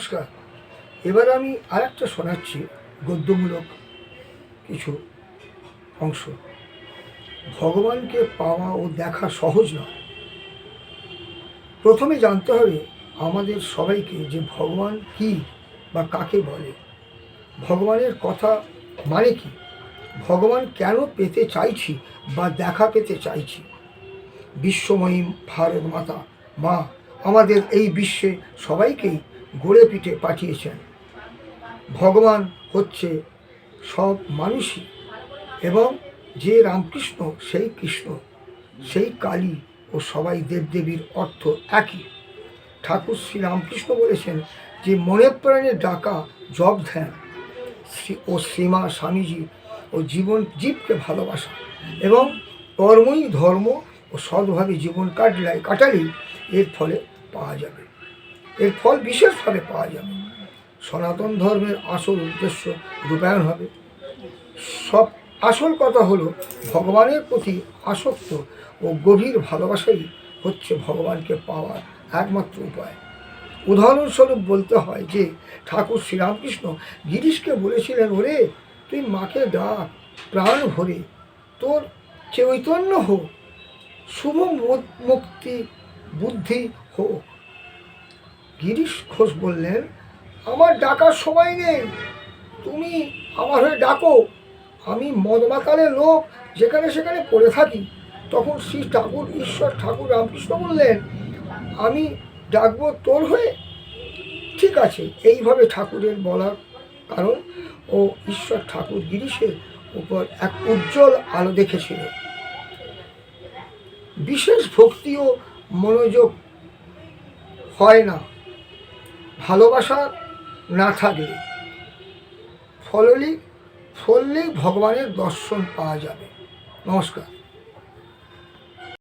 নমস্কার। এবার আমি আরেকটা শোনাচ্ছি গদ্যমূলক কিছু অংশ। ভগবানকে পাওয়া ও দেখা সহজ নয়। প্রথমে জানতে হবে আমাদের সবাইকে যে ভগবান কি বা কাকে বলে। ভগবানের কথা মানে কি? ভগবান কেন পেতে চাইছি বা দেখা পেতে চাইছি? বিশ্বময়ী ভারত মাতা মা, আমাদের এই বিশ্বে সবাইকেই গড়ে পিঠে পাঠিয়েছেন। ভগবান হচ্ছে সব মানুষই এবং যে রামকৃষ্ণ, সেই কৃষ্ণ, সেই কালী ও সবাই দেবদেবীর অর্থ একই। ঠাকুর শ্রী রামকৃষ্ণ বলেছেন যে, মনে প্রাণে ডাকা জব ধ্যান, শ্রী ও শ্রীমা স্বামীজি ও জীবন জীবকে ভালোবাসা এবং কর্মই ধর্ম ও সৎভাবে জীবন কাটলে কাটালেই এর ফলে পাওয়া যাবে। এর ফল বিশেষভাবে পাওয়া যাবে। সনাতন ধর্মের আসল উদ্দেশ্য রূপায়ণ হবে। সব আসল কথা হলো, ভগবানের প্রতি আসক্ত ও গভীর ভালোবাসাই হচ্ছে ভগবানকে পাওয়ার একমাত্র উপায়। উদাহরণস্বরূপ বলতে হয় যে, ঠাকুর শ্রীরামকৃষ্ণ গিরিশকে বলেছিলেন, ওরে, তুই মাকে ডাক, প্রাণ ভরে, তোর চৈতন্য হোক, শুভ মুক্তি, বুদ্ধি হোক গিরিশ ঘোষ বললেন, আমার ডাকার সময় নেই। তুমি আমার হয়ে ডাকো। আমি মদমাতালে লোক, যেখানে সেখানে পড়ে থাকি। তখন শ্রী ঠাকুর, ঈশ্বর ঠাকুর রামকৃষ্ণ বললেন, আমি ডাকবো তোর হয়ে? ঠিক আছে। এইভাবে ঠাকুরের বলার কারণ ও ঈশ্বর ঠাকুর গিরিশের উপর এক উজ্জ্বল আলো দেখেছিল। বিশেষ ভক্তি ও মনোযোগ হয় না। ভালোবাসা না থাকে। ফললি ফললেই ভগবানের দর্শন পাওয়া যাবে। নমস্কার।